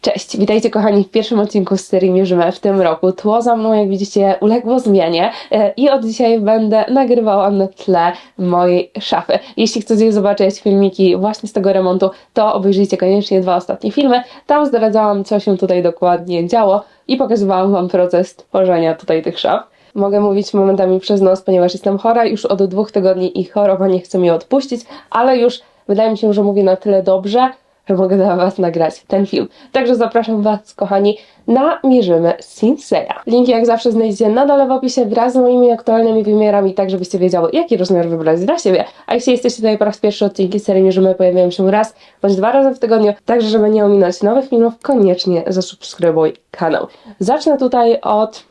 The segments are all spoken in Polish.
Cześć, witajcie kochani w pierwszym odcinku z serii Mierzymy w tym roku. Tło za mną, jak widzicie, uległo zmianie e, i od dzisiaj będę nagrywała na tle mojej szafy. Jeśli chcecie zobaczyć filmiki właśnie z tego remontu, to obejrzyjcie koniecznie dwa ostatnie filmy. Tam zdradzałam, co się tutaj dokładnie działo i pokazywałam Wam proces tworzenia tutaj tych szaf. Mogę mówić momentami przez nos, ponieważ jestem chora już od dwóch tygodni i choroba nie chce mnie odpuścić, ale już wydaje mi się, że mówię na tyle dobrze, mogę dla Was nagrać ten film. Także zapraszam Was, kochani, na Mierzymy Sinseya. Linki jak zawsze znajdziecie na dole w opisie wraz z moimi aktualnymi wymiarami, tak żebyście wiedziały, jaki rozmiar wybrać dla siebie. A jeśli jesteście tutaj po raz pierwszy, odcinki serii Mierzymy pojawiają się raz bądź dwa razy w tygodniu, także żeby nie ominąć nowych filmów, koniecznie zasubskrybuj kanał. Zacznę tutaj od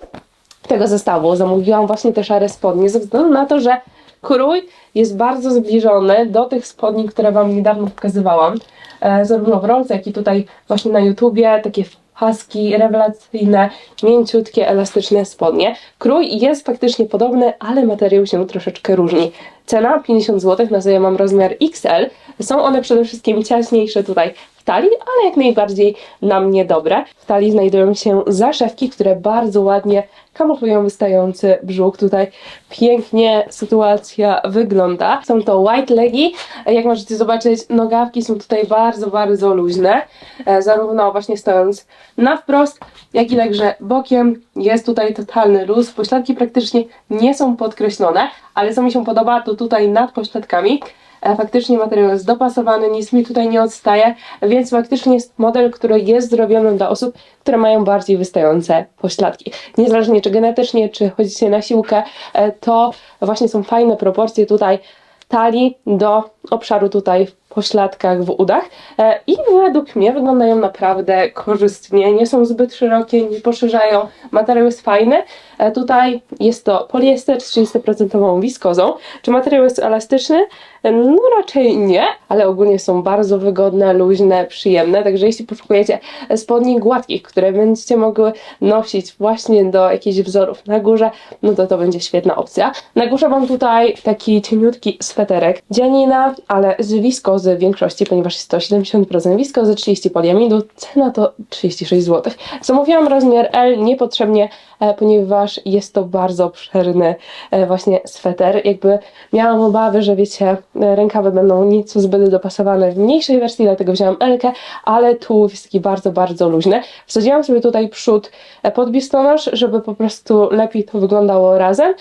tego zestawu. Zamówiłam właśnie te szare spodnie ze względu na to, że krój jest bardzo zbliżony do tych spodni, które Wam niedawno pokazywałam. E, zarówno w rolce, jak i tutaj właśnie na YouTubie, takie haski, rewelacyjne, mięciutkie, elastyczne spodnie. Krój jest faktycznie podobny, ale materiał się troszeczkę różni. Cena 50 zł, na sobie mam rozmiar XL. Są one przede wszystkim ciaśniejsze tutaj w talii, ale jak najbardziej na mnie dobre. W talii znajdują się zaszewki, które bardzo ładnie kamuflują wystający brzuch. Tutaj pięknie sytuacja wygląda. Są to white legi. Jak możecie zobaczyć, nogawki są tutaj bardzo, bardzo luźne. E, zarówno właśnie stojąc na wprost, jak i także bokiem. Jest tutaj totalny luz. Pośladki praktycznie nie są podkreślone, ale co mi się podoba, to tutaj nad pośladkami E, faktycznie materiał jest dopasowany, nic mi tutaj nie odstaje, więc faktycznie jest model, który jest zrobiony dla osób, które mają bardziej wystające pośladki. Niezależnie czy genetycznie, czy chodzicie na siłkę, e, to właśnie są fajne proporcje tutaj talii do obszaru tutaj w pośladkach, w udach e, i według mnie wyglądają naprawdę korzystnie, nie są zbyt szerokie, nie poszerzają, materiał jest fajny. E, tutaj jest to poliester z 30% wiskozą. Czy materiał jest elastyczny? E, no raczej nie, ale ogólnie są bardzo wygodne, luźne, przyjemne, także jeśli poszukujecie spodni gładkich, które będziecie mogły nosić właśnie do jakichś wzorów na górze, no to to będzie świetna opcja. Na górze mam tutaj taki cieniutki sweterek, dzianina, ale z wiskozy w większości, ponieważ jest to 70% wiskozy, 30 poliamidu, cena to 36 zł. Zamówiłam rozmiar L niepotrzebnie, ponieważ jest to bardzo obszerny e, właśnie sweter. Jakby miałam obawy, że wiecie, e, rękawy będą nieco zbyt dopasowane w mniejszej wersji, dlatego wzięłam L, ale tu jest taki bardzo, bardzo luźny. Wsadziłam sobie tutaj przód pod biustonosz, żeby po prostu lepiej to wyglądało razem,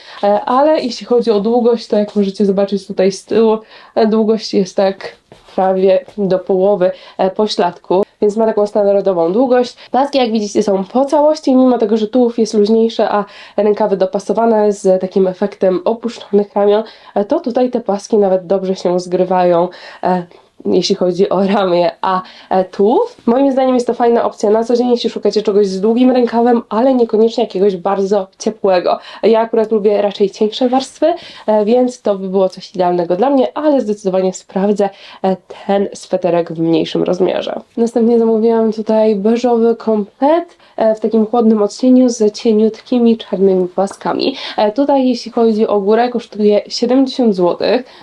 ale jeśli chodzi o długość, to jak możecie zobaczyć tutaj z tyłu, długość jest tak prawie do połowy e, pośladku, więc ma taką standardową długość. Paski, jak widzicie, są po całości, mimo tego, że tułów jest luźniejszy, a rękawy dopasowane z takim efektem opuszczonych ramion, e, to tutaj te paski nawet dobrze się zgrywają e, jeśli chodzi o ramię, a e, tułów. Moim zdaniem jest to fajna opcja na co dzień, jeśli szukacie czegoś z długim rękawem, ale niekoniecznie jakiegoś bardzo ciepłego. Ja akurat lubię raczej cieńsze warstwy, e, więc to by było coś idealnego dla mnie, ale zdecydowanie sprawdzę e, ten sweterek w mniejszym rozmiarze. Następnie zamówiłam tutaj beżowy komplet w takim chłodnym odcieniu z cieniutkimi czarnymi paskami. Tutaj jeśli chodzi o górę kosztuje 70 zł.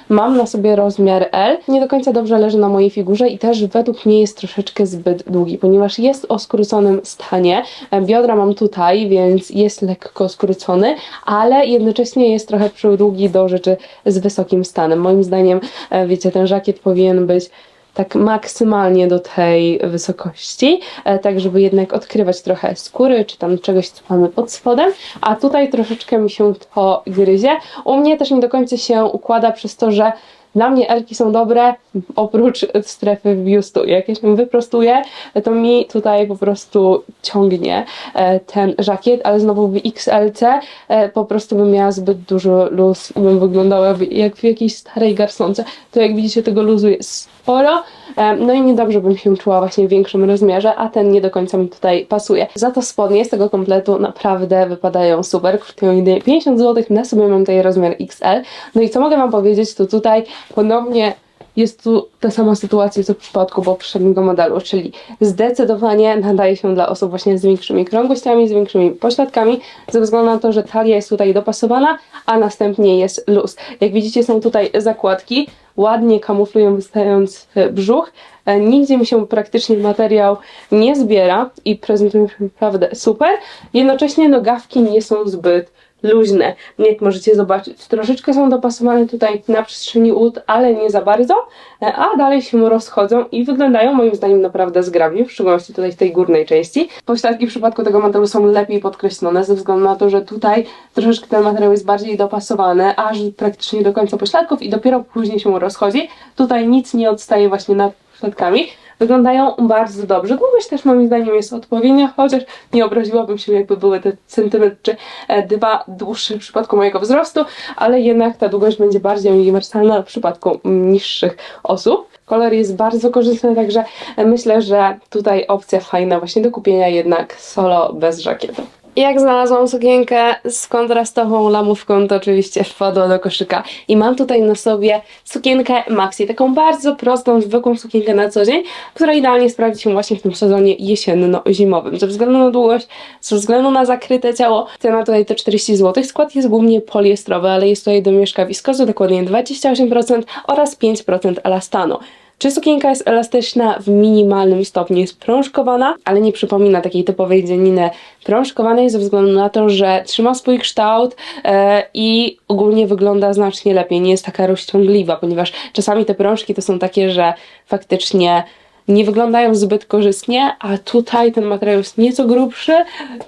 Mam na sobie rozmiar L. Nie do końca dobrze leży na mojej figurze i też według mnie jest troszeczkę zbyt długi, ponieważ jest o skróconym stanie. E, biodra mam tutaj, więc jest lekko skrócony, ale jednocześnie jest trochę przydługi do rzeczy z wysokim stanem. Moim zdaniem, e, wiecie, ten żakiet powinien być tak maksymalnie do tej wysokości, e, tak żeby jednak odkrywać trochę skóry, czy tam czegoś, co mamy pod spodem, a tutaj troszeczkę mi się to gryzie. U mnie też nie do końca się układa przez to, że dla mnie Elki są dobre oprócz strefy biustu. Jak ja się wyprostuję, to mi tutaj po prostu ciągnie e, ten żakiet, ale znowu w XLC e, po prostu bym miała zbyt dużo luz i bym wyglądała jak w jakiejś starej garsonce. To jak widzicie tego luzu jest sporo, e, no i niedobrze bym się czuła właśnie w większym rozmiarze, a ten nie do końca mi tutaj pasuje. Za to spodnie z tego kompletu naprawdę wypadają super, kosztują jedynie 50 zł, na sobie mam tutaj rozmiar XL. No i co mogę wam powiedzieć, to tutaj ponownie jest tu ta sama sytuacja co w przypadku poprzedniego modelu, czyli zdecydowanie nadaje się dla osób właśnie z większymi krągłościami, z większymi pośladkami, ze względu na to, że talia jest tutaj dopasowana, a następnie jest luz. Jak widzicie są tutaj zakładki, ładnie kamuflują wystając e, brzuch. E, Nigdzie mi się praktycznie materiał nie zbiera i prezentują się naprawdę super. Jednocześnie nogawki nie są zbyt luźne. Jak możecie zobaczyć, troszeczkę są dopasowane tutaj na przestrzeni ud, ale nie za bardzo, e, a dalej się rozchodzą i wyglądają moim zdaniem naprawdę zgrabnie, w szczególności tutaj w tej górnej części. Pośladki w przypadku tego modelu są lepiej podkreślone ze względu na to, że tutaj troszeczkę ten materiał jest bardziej dopasowany, aż praktycznie do końca pośladków i dopiero później się rozchodzi. Tutaj nic nie odstaje właśnie nad Wyglądają bardzo dobrze. Długość też moim zdaniem jest odpowiednia, chociaż nie obraziłabym się, jakby były te centymetr czy e, dwa dłuższe w przypadku mojego wzrostu, ale jednak ta długość będzie bardziej uniwersalna w przypadku niższych osób. Kolor jest bardzo korzystny, także e, myślę, że tutaj opcja fajna właśnie do kupienia jednak solo bez żakietu. Jak znalazłam sukienkę z kontrastową lamówką, to oczywiście wpadła do koszyka. I mam tutaj na sobie sukienkę Maxi, taką bardzo prostą, zwykłą sukienkę na co dzień, która idealnie sprawdzi się właśnie w tym sezonie jesienno-zimowym. Ze względu na długość, ze względu na zakryte ciało, cena tutaj to 40 zł. Skład jest głównie poliestrowy, ale jest tutaj domieszka wiskozy, dokładnie 28% oraz 5% elastanu. Czy sukienka jest elastyczna w minimalnym stopniu, jest prążkowana, ale nie przypomina takiej typowej dzianiny prążkowanej ze względu na to, że trzyma swój kształt e, i ogólnie wygląda znacznie lepiej, nie jest taka rozciągliwa, ponieważ czasami te prążki to są takie, że faktycznie nie wyglądają zbyt korzystnie, a tutaj ten materiał jest nieco grubszy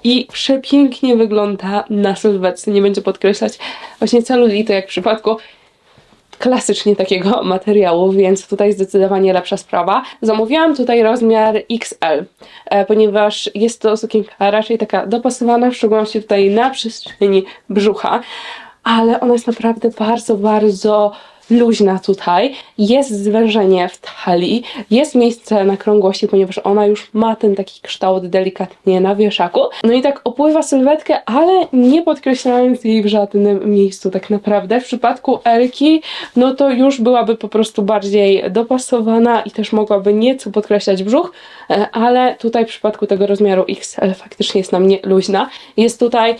i przepięknie wygląda na sylwetce. Nie będzie podkreślać właśnie celulitu, jak w przypadku klasycznie takiego materiału, więc tutaj zdecydowanie lepsza sprawa. Zamówiłam tutaj rozmiar XL, e, ponieważ jest to sukienka raczej taka dopasowana, w szczególności tutaj na przestrzeni brzucha, ale ona jest naprawdę bardzo, bardzo luźna tutaj. Jest zwężenie w talii, jest miejsce na krągłości, ponieważ ona już ma ten taki kształt delikatnie na wieszaku. No i tak opływa sylwetkę, ale nie podkreślając jej w żadnym miejscu tak naprawdę. W przypadku Elki, no to już byłaby po prostu bardziej dopasowana i też mogłaby nieco podkreślać brzuch, e, ale tutaj w przypadku tego rozmiaru XL faktycznie jest na mnie luźna. Jest tutaj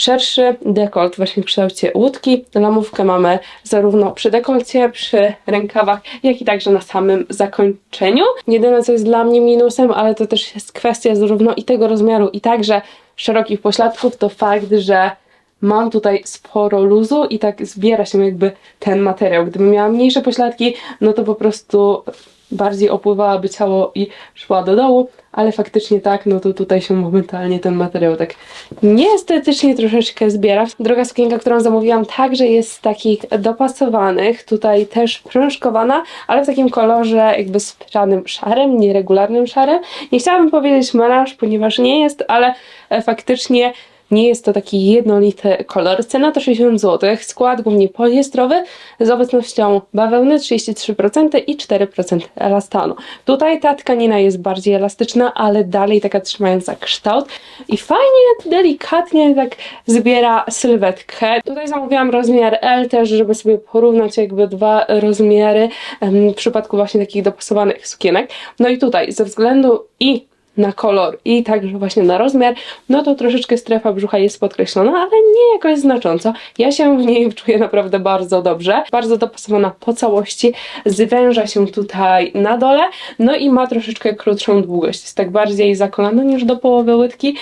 szerszy dekolt właśnie w kształcie łódki. Lamówkę mamy zarówno przy dekolcie, przy rękawach, jak i także na samym zakończeniu. Jedyne co jest dla mnie minusem, ale to też jest kwestia zarówno i tego rozmiaru i także szerokich pośladków, to fakt, że mam tutaj sporo luzu i tak zbiera się jakby ten materiał. Gdybym miała mniejsze pośladki, no to po prostu bardziej opływałaby ciało i szła do dołu, ale faktycznie tak, no to tutaj się momentalnie ten materiał tak nieestetycznie troszeczkę zbiera. Druga sukienka, którą zamówiłam także jest z takich dopasowanych, tutaj też prążkowana, ale w takim kolorze jakby żadnym szarym, nieregularnym szarym. Nie chciałabym powiedzieć melanż, ponieważ nie jest, ale e, faktycznie nie jest to taki jednolity kolor. Cena to 60 zł, skład głównie poliestrowy z obecnością bawełny 33% i 4% elastanu. Tutaj ta tkanina jest bardziej elastyczna, ale dalej taka trzymająca kształt i fajnie, delikatnie tak zbiera sylwetkę. Tutaj zamówiłam rozmiar L też, żeby sobie porównać jakby dwa rozmiary w przypadku właśnie takich dopasowanych sukienek. No i tutaj ze względu i na kolor i także właśnie na rozmiar, no to troszeczkę strefa brzucha jest podkreślona, ale nie jakoś znacząco. Ja się w niej czuję naprawdę bardzo dobrze. Bardzo dopasowana po całości, zwęża się tutaj na dole, no i ma troszeczkę krótszą długość. Jest tak bardziej za kolano niż do połowy łydki.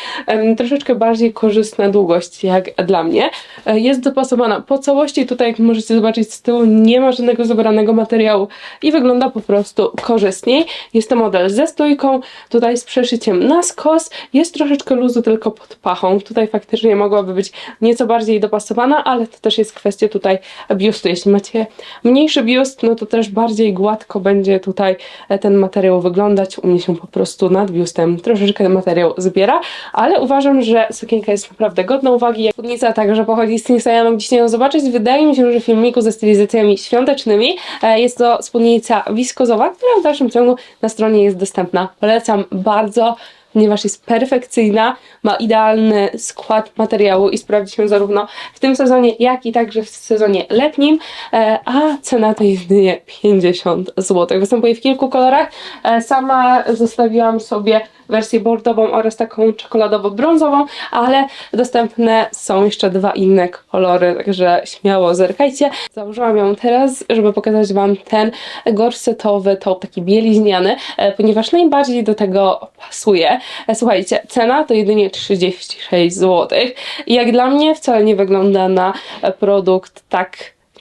troszeczkę bardziej korzystna długość jak dla mnie. E, jest dopasowana po całości. Tutaj jak możecie zobaczyć z tyłu nie ma żadnego zebranego materiału i wygląda po prostu korzystniej. Jest to model ze stójką, tutaj z przeszyciem na skos. Jest troszeczkę luzu tylko pod pachą. Tutaj faktycznie mogłaby być nieco bardziej dopasowana, ale to też jest kwestia tutaj biustu. Jeśli macie mniejszy biust, no to też bardziej gładko będzie tutaj ten materiał wyglądać. U mnie się po prostu nad biustem troszeczkę ten materiał zbiera, ale uważam, że sukienka jest naprawdę godna uwagi. Spódnica także pochodzi z Instagrama, gdzieś nie ją zobaczyć. Wydaje mi się, że w filmiku ze stylizacjami świątecznymi e, jest to spódnica wiskozowa, która w dalszym ciągu na stronie jest dostępna. Polecam bardzo bardzo. Ponieważ jest perfekcyjna, ma idealny skład materiału i sprawdzi się zarówno w tym sezonie, jak i także w sezonie letnim, e, a cena to jedynie 50 zł. Występuje w kilku kolorach. E, Sama zostawiłam sobie wersję bordową oraz taką czekoladowo-brązową, ale dostępne są jeszcze dwa inne kolory, także śmiało zerkajcie. Założyłam ją teraz, żeby pokazać Wam ten gorsetowy top, taki bieliźniany, e, ponieważ najbardziej do tego pasuje. E, Słuchajcie, cena to jedynie 36 zł jak dla mnie wcale nie wygląda na e, produkt tak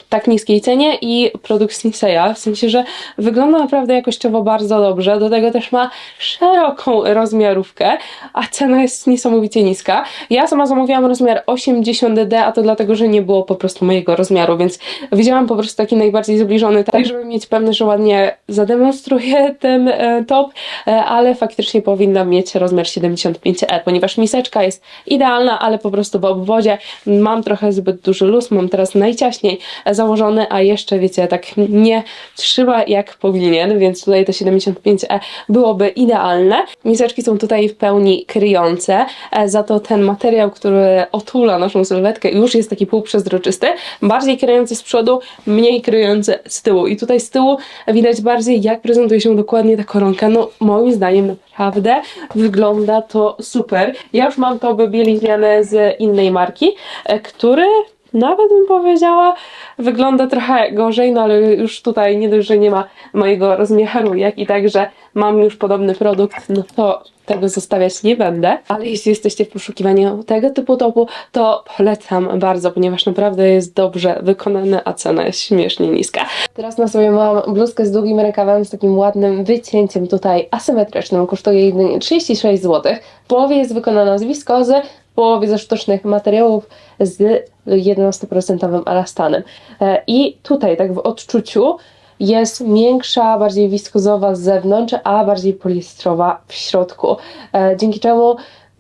tak niskiej cenie i produkt Sinseya, w sensie, że wygląda naprawdę jakościowo bardzo dobrze, do tego też ma szeroką rozmiarówkę, a cena jest niesamowicie niska. Ja sama zamówiłam rozmiar 80D, a to dlatego, że nie było po prostu mojego rozmiaru, więc wzięłam po prostu taki najbardziej zbliżony, tak żeby mieć pewność, że ładnie zademonstruję ten e, top, e, ale faktycznie powinnam mieć rozmiar 75E, ponieważ miseczka jest idealna, ale po prostu w obwodzie. Mam trochę zbyt duży luz, mam teraz najciaśniej założony, a jeszcze wiecie, tak nie trzyma jak powinien, więc tutaj to 75E byłoby idealne. Miseczki są tutaj w pełni kryjące, e, za to ten materiał, który otula naszą sylwetkę już jest taki półprzezroczysty, bardziej kryjący z przodu, mniej kryjący z tyłu. I tutaj z tyłu widać bardziej jak prezentuje się dokładnie ta koronka. No moim zdaniem naprawdę wygląda to super. Ja już mam to bieliźniane z innej marki, e, który nawet bym powiedziała, wygląda trochę gorzej, no ale już tutaj nie dość, że nie ma mojego rozmiaru, jak i także mam już podobny produkt, no to tego zostawiać nie będę. Ale jeśli jesteście w poszukiwaniu tego typu topu, to polecam bardzo, ponieważ naprawdę jest dobrze wykonany, a cena jest śmiesznie niska. Teraz na sobie mam bluzkę z długim rękawem, z takim ładnym wycięciem tutaj asymetrycznym. Kosztuje jedynie 36 zł. W połowie jest wykonana z wiskozy, połowie ze sztucznych materiałów z 11% elastanem. E, I tutaj, tak w odczuciu, jest miększa, bardziej wiskozowa z zewnątrz, a bardziej poliestrowa w środku. E, dzięki czemu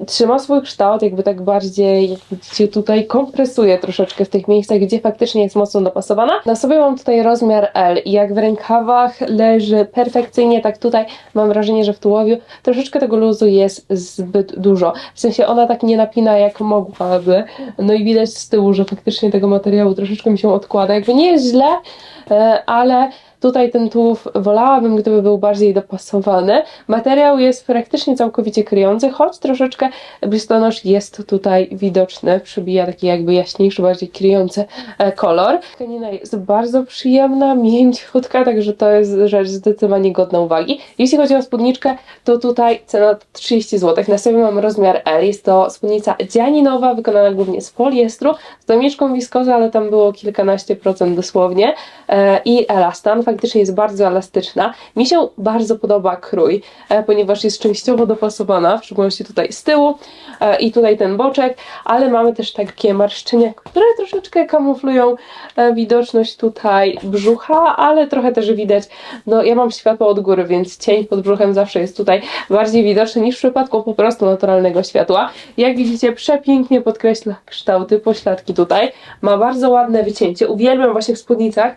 trzyma swój kształt, jakby tak bardziej, widzicie, tutaj kompresuje troszeczkę w tych miejscach, gdzie faktycznie jest mocno dopasowana. Na sobie mam tutaj rozmiar L i jak w rękawach leży perfekcyjnie, tak tutaj mam wrażenie, że w tułowiu troszeczkę tego luzu jest zbyt dużo. W sensie ona tak nie napina jak mogłaby. No i widać z tyłu, że faktycznie tego materiału troszeczkę mi się odkłada. Jakby nie jest źle, e, ale Tutaj ten tułów wolałabym, gdyby był bardziej dopasowany. Materiał jest praktycznie całkowicie kryjący, choć troszeczkę biustonosz jest tutaj widoczny. Przybija taki jakby jaśniejszy, bardziej kryjący e, kolor. Tkanina jest bardzo przyjemna, mięciutka, także to jest rzecz zdecydowanie godna uwagi. Jeśli chodzi o spódniczkę, to tutaj cena 30 zł. Na sobie mam rozmiar L. Jest to spódnica dzianinowa, wykonana głównie z poliestru, z domieszką wiskozy, ale tam było kilkanaście procent dosłownie e, i elastan faktycznie jest bardzo elastyczna. Mi się bardzo podoba krój, e, ponieważ jest częściowo dopasowana, w szczególności tutaj z tyłu e, i tutaj ten boczek, ale mamy też takie marszczenia, które troszeczkę kamuflują e, widoczność tutaj brzucha, ale trochę też widać, no ja mam światło od góry, więc cień pod brzuchem zawsze jest tutaj bardziej widoczny niż w przypadku po prostu naturalnego światła. Jak widzicie, przepięknie podkreśla kształty pośladki tutaj. Ma bardzo ładne wycięcie. Uwielbiam właśnie w spódnicach,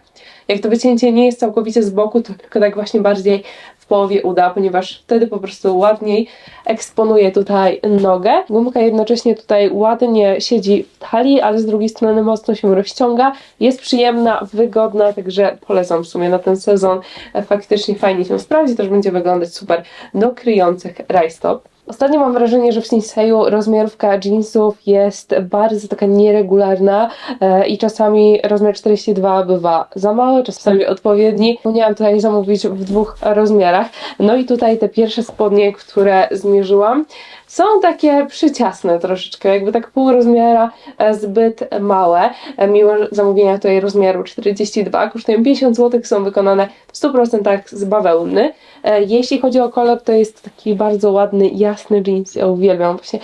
jak to wycięcie nie jest całkowicie z boku, to tylko tak właśnie bardziej w połowie uda, ponieważ wtedy po prostu ładniej eksponuje tutaj nogę. Gumka jednocześnie tutaj ładnie siedzi w talii, ale z drugiej strony mocno się rozciąga. Jest przyjemna, wygodna, także polecam w sumie na ten sezon. Faktycznie fajnie się sprawdzi, też będzie wyglądać super do kryjących rajstop. Ostatnio mam wrażenie, że w Sinseyu rozmiarówka jeansów jest bardzo taka nieregularna e, i czasami rozmiar 42 bywa za mały, czasami odpowiedni. Musiałam tutaj zamówić w dwóch rozmiarach. No i tutaj te pierwsze spodnie, które zmierzyłam, są takie przyciasne troszeczkę, jakby tak pół rozmiara e, zbyt małe. E, Mimo zamówienia tutaj rozmiaru 42, kosztują 50 zł, są wykonane w 100% z bawełny. E, Jeśli chodzi o kolor, to jest taki bardzo ładny, jasny jeans. Ja uwielbiam właśnie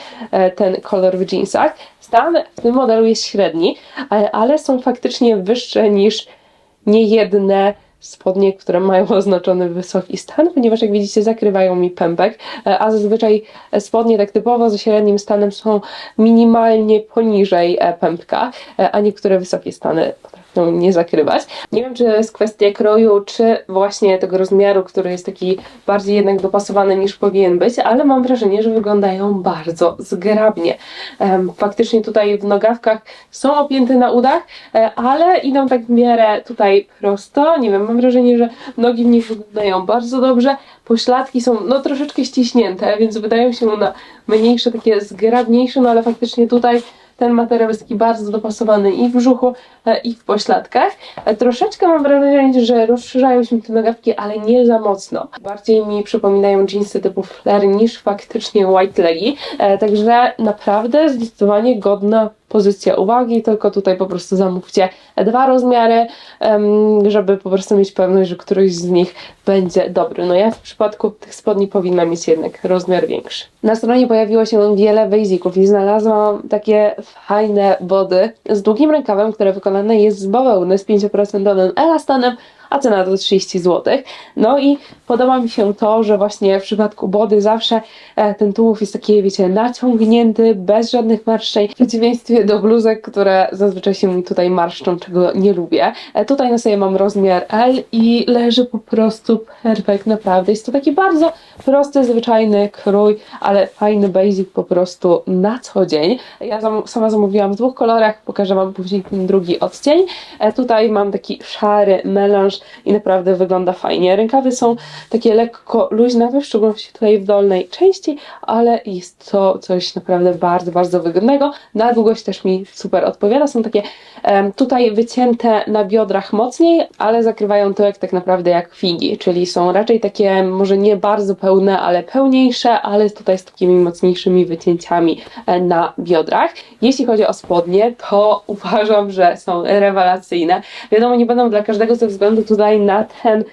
ten kolor w jeansach. Stan w tym modelu jest średni, ale są faktycznie wyższe niż niejedne spodnie, które mają oznaczony wysoki stan, ponieważ jak widzicie zakrywają mi pępek, e, a zazwyczaj spodnie tak typowo ze średnim stanem są minimalnie poniżej e, pępka, e, a niektóre wysokie stany nią nie zakrywać. Nie wiem, czy jest kwestia kroju, czy właśnie tego rozmiaru, który jest taki bardziej jednak dopasowany niż powinien być, ale mam wrażenie, że wyglądają bardzo zgrabnie. Faktycznie tutaj w nogawkach są opięte na udach, e, ale idą tak w miarę tutaj prosto. Nie wiem, mam wrażenie, że nogi w nich wyglądają bardzo dobrze. Pośladki są no troszeczkę ściśnięte, więc wydają się na mniejsze, takie zgrabniejsze, no ale faktycznie tutaj ten materiał jest taki bardzo dopasowany i w brzuchu, e, i w pośladkach. E, Troszeczkę mam wrażenie, że rozszerzają się te nogawki, ale nie za mocno. Bardziej mi przypominają jeansy typu flare niż faktycznie white legi. E, Także naprawdę zdecydowanie godna pozycja uwagi, tylko tutaj po prostu zamówcie dwa rozmiary, żeby po prostu mieć pewność, że któryś z nich będzie dobry. No ja w przypadku tych spodni powinna mieć jednak rozmiar większy. Na stronie pojawiło się wiele basiców i znalazłam takie fajne body z długim rękawem, które wykonane jest z bawełny z 5% elastanem, a cena to 30 zł. No i podoba mi się to, że właśnie w przypadku body zawsze e, ten tułów jest taki, wiecie, naciągnięty, bez żadnych marszczeń, w przeciwieństwie do bluzek, które zazwyczaj się mi tutaj marszczą, czego nie lubię. E, tutaj na sobie mam rozmiar L i leży po prostu perfekt, naprawdę. Jest to taki bardzo prosty, zwyczajny krój, ale fajny basic po prostu na co dzień. Ja sama zamówiłam w dwóch kolorach, pokażę Wam później ten drugi odcień. E, tutaj mam taki szary melanż i naprawdę wygląda fajnie. Rękawy są takie lekko luźnawe, w szczególności tutaj w dolnej części, ale jest to coś naprawdę bardzo, bardzo wygodnego. Na długość też mi super odpowiada. Są takie tutaj wycięte na biodrach mocniej, ale zakrywają jak tak naprawdę jak figi, czyli są raczej takie może nie bardzo pełne, ale pełniejsze, ale tutaj z takimi mocniejszymi wycięciami e, na biodrach. Jeśli chodzi o spodnie, to uważam, że są rewelacyjne. Wiadomo, nie będą dla każdego ze względu tutaj na ten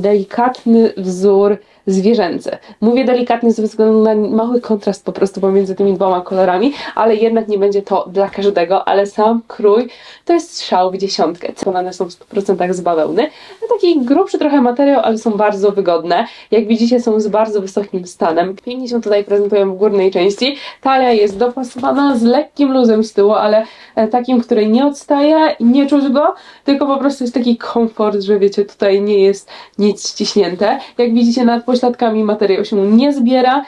delikatny wzór zwierzęcy. Mówię delikatny ze względu na mały kontrast po prostu pomiędzy tymi dwoma kolorami, ale jednak nie będzie to dla każdego, ale sam krój to jest strzał w dziesiątkę. One są w 100% z bawełny. No, taki grubszy trochę materiał, ale są bardzo wygodne. Jak widzicie są z bardzo wysokim stanem. Pięknie się tutaj prezentują w górnej części. Talia jest dopasowana z lekkim luzem z tyłu, ale e, takim, który nie odstaje nie czuć go, tylko po prostu jest taki komfort, że wiecie, tutaj nie jest nic ściśnięte. Jak widzicie nad pośladkami materiał się nie zbiera,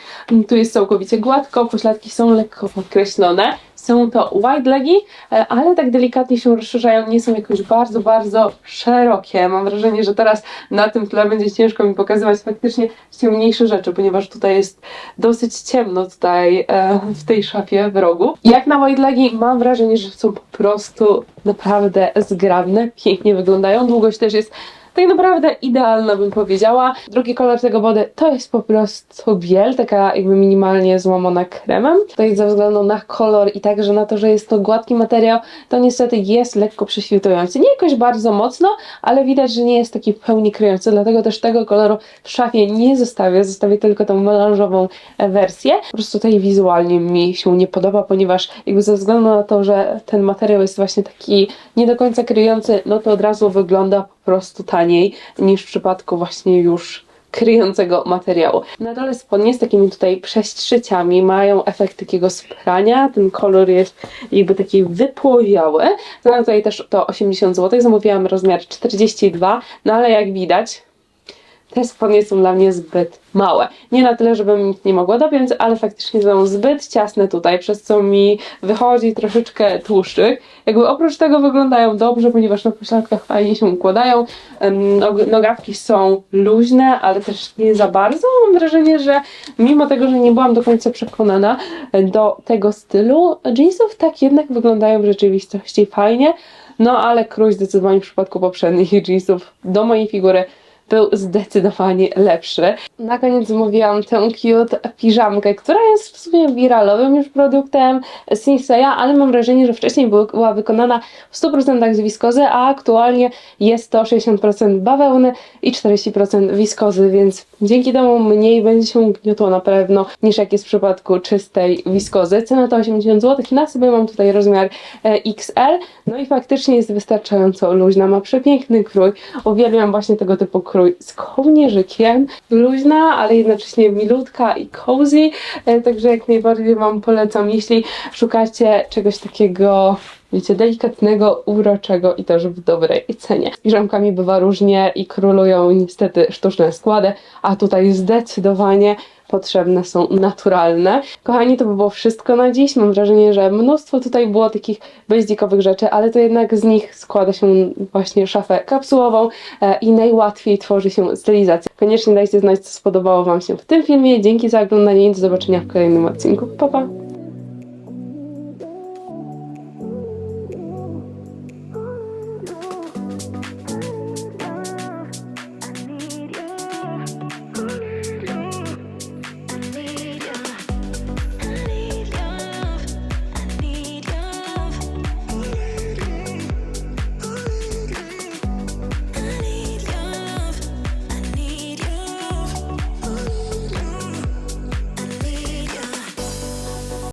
tu jest całkowicie gładko, pośladki są lekko podkreślone. Są to white legi, e, ale tak delikatnie się rozszerzają, nie są jakoś bardzo, bardzo szerokie. Mam wrażenie, że teraz na tym tle będzie ciężko mi pokazywać faktycznie ciemniejsze rzeczy, ponieważ tutaj jest dosyć ciemno tutaj e, w tej szafie w rogu. Jak na white legi mam wrażenie, że są po prostu naprawdę zgrabne, pięknie wyglądają. Długość też jest tak naprawdę idealna bym powiedziała. Drugi kolor tego body to jest po prostu biel, taka jakby minimalnie złamana kremem. Tutaj ze względu na kolor i także na to, że jest to gładki materiał, to niestety jest lekko prześwitujący. Nie jakoś bardzo mocno, ale widać, że nie jest taki w pełni kryjący, dlatego też tego koloru w szafie nie zostawię, zostawię tylko tą melanżową wersję. Po prostu tutaj wizualnie mi się nie podoba, ponieważ jakby ze względu na to, że ten materiał jest właśnie taki nie do końca kryjący, no to od razu wygląda po prostu taniej niż w przypadku właśnie już kryjącego materiału. Na dole spodnie z takimi tutaj przestrzyciami mają efekt takiego sprania. Ten kolor jest jakby taki wypłowiały. Cena tutaj też to 80 zł. Zamówiłam rozmiar 42, no ale jak widać te spodnie są dla mnie zbyt małe. Nie na tyle, żebym ich nie mogła dopiąć, ale faktycznie są zbyt ciasne tutaj, przez co mi wychodzi troszeczkę tłuszczyk. Jakby oprócz tego wyglądają dobrze, ponieważ na pośladkach fajnie się układają. Nogawki są luźne, ale też nie za bardzo. Mam wrażenie, że mimo tego, że nie byłam do końca przekonana do tego stylu jeansów, tak jednak wyglądają w rzeczywistości fajnie. No ale krój zdecydowanie w przypadku poprzednich jeansów do mojej figury był zdecydowanie lepszy. Na koniec zamówiłam tę cute piżamkę, która jest w sumie wiralowym już produktem Sinseya, ale mam wrażenie, że wcześniej była- była wykonana w 100% z wiskozy, a aktualnie jest to 60% bawełny i 40% wiskozy, więc dzięki temu mniej będzie się gniotło na pewno niż jak jest w przypadku czystej wiskozy. Cena to 80 zł, na sobie mam tutaj rozmiar e, XL, no i faktycznie jest wystarczająco luźna, ma przepiękny krój. Uwielbiam właśnie tego typu krój z kołnierzykiem. Luźna, ale jednocześnie milutka i cozy, e, także jak najbardziej Wam polecam, jeśli szukacie czegoś takiego wiecie, delikatnego, uroczego i też w dobrej cenie. Z piżamkami bywa różnie i królują niestety sztuczne składy, a tutaj zdecydowanie potrzebne są naturalne. Kochani, to by było wszystko na dziś. Mam wrażenie, że mnóstwo tutaj było takich basicowych rzeczy, ale to jednak z nich składa się właśnie szafę kapsułową e, i najłatwiej tworzy się stylizację. Koniecznie dajcie znać, co spodobało Wam się w tym filmie. Dzięki za oglądanie i do zobaczenia w kolejnym odcinku. Pa, pa!